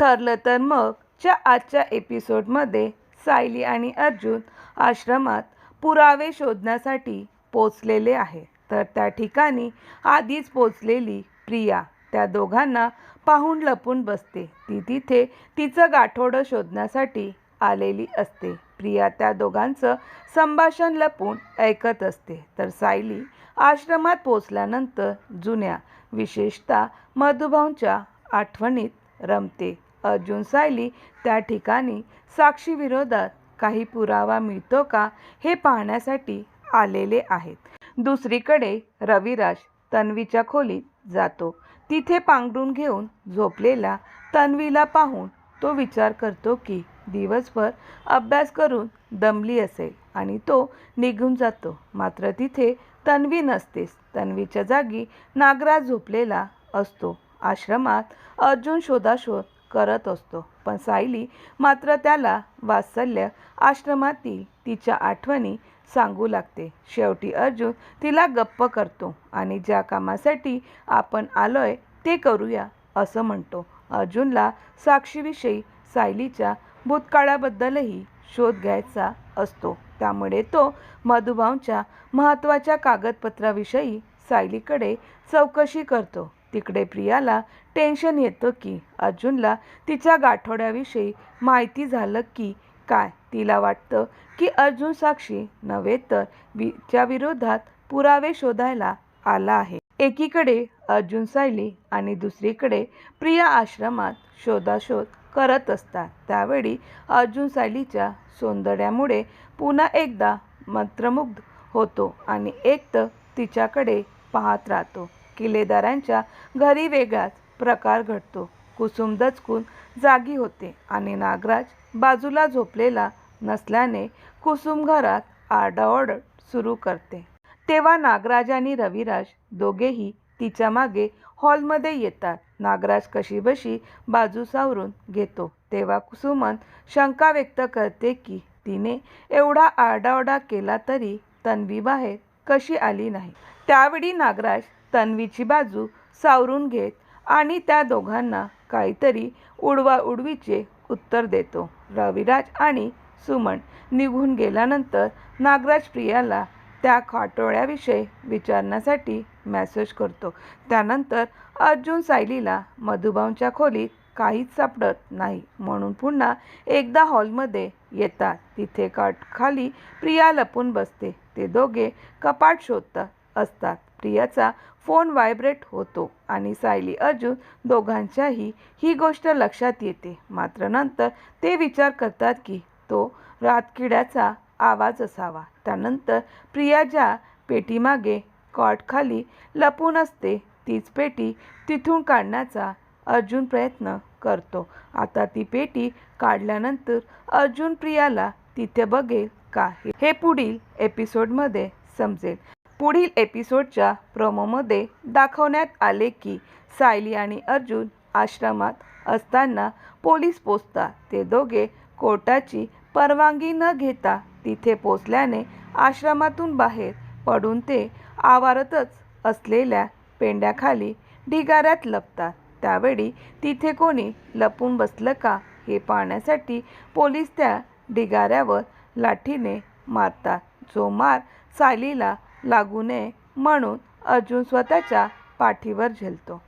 ठरलं तर मग च्या आजच्या एपिसोडमध्ये सायली आणि अर्जुन आश्रमात पुरावे शोधण्यासाठी पोचलेले आहे. तर त्या ठिकाणी आधीच पोचलेली प्रिया त्या दोघांना पाहून लपून बसते. ती तिथे तिचं गाठोडं शोधण्यासाठी आलेली असते. प्रिया त्या दोघांचं संभाषण लपून ऐकत असते. तर सायली आश्रमात पोचल्यानंतर जुन्या विशेषतः मधुभाऊंच्या आठवणीत रमते. अर्जुन सायली त्या ठिकाणी साक्षीविरोधात काही पुरावा मिळतो का हे पाहण्यासाठी आलेले आहेत. दुसरीकडे रविराज तन्वीच्या खोलीत जातो. तिथे पांघरून घेऊन झोपलेला तन्वीला पाहून तो विचार करतो की दिवसभर अभ्यास करून दमली असेल आणि तो निघून जातो. मात्र तिथे तन्वी नसतेच. तन्वीच्या जागी नागराज झोपलेला असतो. आश्रमात अर्जुन शोधाशोध करत असतो. पण सायली मात्र त्याला वात्सल्य आश्रमातील तिच्या आठवणी सांगू लागते. शेवटी अर्जुन तिला गप्प करतो आणि ज्या कामासाठी आपण आलोय ते करूया असं म्हणतो. अर्जुनला साक्षीविषयी सायलीच्या भूतकाळाबद्दलही शोध घ्यायचा असतो. त्यामुळे तो मधुभाऊंच्या महत्त्वाच्या कागदपत्राविषयी सायलीकडे चौकशी करतो. तिकडे प्रियाला टेन्शन येतं की अर्जुनला तिच्या गाठोड्याविषयी माहिती झालं की काय? तिला वाटतं की अर्जुन साक्षी नव्हे तर विच्या विरोधात पुरावे शोधायला आला आहे. एकीकडे अर्जुन सायली आणि दुसरीकडे प्रिया आश्रमात शोधाशोध करत असतात. त्यावेळी अर्जुन सायलीच्या सौंदर्यामुळे पुन्हा एकदा मंत्रमुग्ध होतो आणि एक तर तिच्याकडे पाहत राहतो. किल्लेदारांच्या घरी वेगळाच प्रकार घडतो. कुसुम दचकून जागी होते आणि नागराज बाजूला झोपलेला नसल्याने कुसुम घरात आरडाओरड सुरू करते. तेव्हा नागराज आणि रविराज दोघेही तिच्यामागे हॉलमध्ये येतात. नागराज कशीबशी बाजू सावरून घेतो. तेव्हा कुसुमन शंका व्यक्त करते की तिने एवढा आरडाओरडा केला तरी तन्वी बाहेर कशी आली नाही? त्यावेळी नागराज तन्वीची बाजू सावरून घेत आणि त्या दोघांना काहीतरी उडवा उडवीचे उत्तर देतो. रविराज आणि सुमन निघून गेल्यानंतर नागराज प्रियाला त्या खाटोळ्याविषयी विचारण्यासाठी मेसेज करतो. त्यानंतर अर्जुन सायलीला मधुभाऊंच्या खोलीत काहीच सापडत नाही म्हणून पुन्हा एकदा हॉलमध्ये येतात. तिथे काट खाली प्रिया लपून बसते. ते दोघे कपाट शोधतात असतात. प्रियाचा फोन व्हायब्रेट होतो आणि सायली अर्जुन दोघांच्याही ही गोष्ट लक्षात येते. मात्र नंतर ते विचार करतात की तो रातकिड्याचा आवाज असावा. त्यानंतर प्रिया ज्या पेटीमागे कॉटखाली लपून असते तीच पेटी तिथून काढण्याचा अर्जुन प्रयत्न करतो. आता ती पेटी काढल्यानंतर अर्जुन प्रियाला तिथे बघेल का हे पुढील एपिसोडमध्ये समजेल. पुढील एपिसोडच्या प्रोमोमध्ये दाखवण्यात आले की सायली आणि अर्जुन आश्रमात असताना पोलीस पोचतात ते दोघे कोर्टाची परवानगी न घेता तिथे पोचल्याने आश्रमातून बाहेर पडून ते आवारातच असलेल्या पेंड्याखाली ढिगाऱ्यात लपतात. त्यावेळी तिथे कोणी लपून बसलं का हे पाहण्यासाठी पोलीस त्या ढिगाऱ्यावर लाठीने मारतात. जो मार सायलीला लागू नये म्हणून अर्जुन स्वतःच्या पाठीवर झेलतो.